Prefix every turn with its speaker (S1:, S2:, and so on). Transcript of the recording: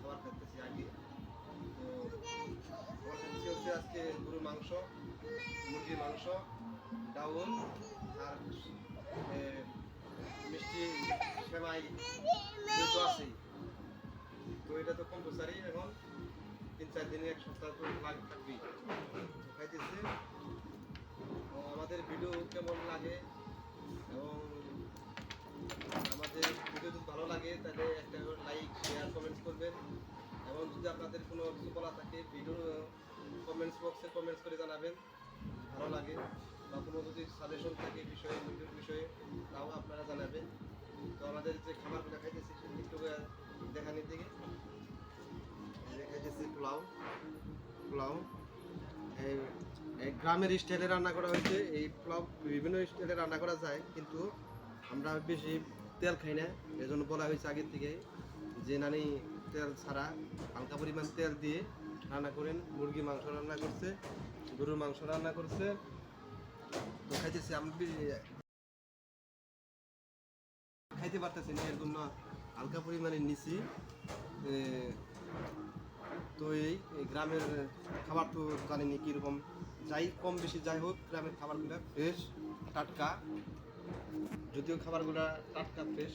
S1: খাবার খাইতেছি আগে। খাচ্ছি হচ্ছে আজকে গরু মাংস, মুরগির মাংস ডাউন আর মিষ্টি, সেমাই যেহেতু আছেই। তো এটা তো কম্পালসারি এখন। তিন চার দিনে এক সপ্তাহ তো লাগ থাকবেই। খাইতেছে। আমাদের ভিডিও কেমন লাগে? এবং আমাদের ভিডিও যদি ভালো লাগে, তাহলে একটা করবেন। এবং যদি আপনাদের কোনো কিছু বলা থাকে ভিডিও কমেন্টস বক্সে কমেন্টস করে জানাবেন। ভালো লাগে। বা কোনো যদি সাজেশন থাকে বিষয়ে ভিডিওর বিষয়ে, তাও আপনারা জানাবেন। তো আমাদের যে খাবারগুলো খাইতেছি একটু এই যে খাইতেছি পোলাও। পোলাও গ্রামের স্টাইলে রান্না করা হয়েছে। এই পোলাও বিভিন্ন স্টাইলে রান্না করা যায়, কিন্তু আমরা বেশি তেল খাই না। এজন্য বলা হয়েছে আগের থেকে যে নানি তেল ছাড়া হালকা পরিমাণ তেল দিয়ে রান্না করেন। মুরগি মাংস রান্না করছে, গরুর মাংস রান্না করছে। তো খাইতেছি, আমি খাইতে পারতেছি না, এর জন্য হালকা পরিমাণে নিছি। তো এই গ্রামের খাবার তো জানিনি কীরকম। যাই কম বেশি যাই হোক, গ্রামের খাবারগুলো ফ্রেশ টাটকা। যদিও খাবারগুলো টাটকা ফ্রেশ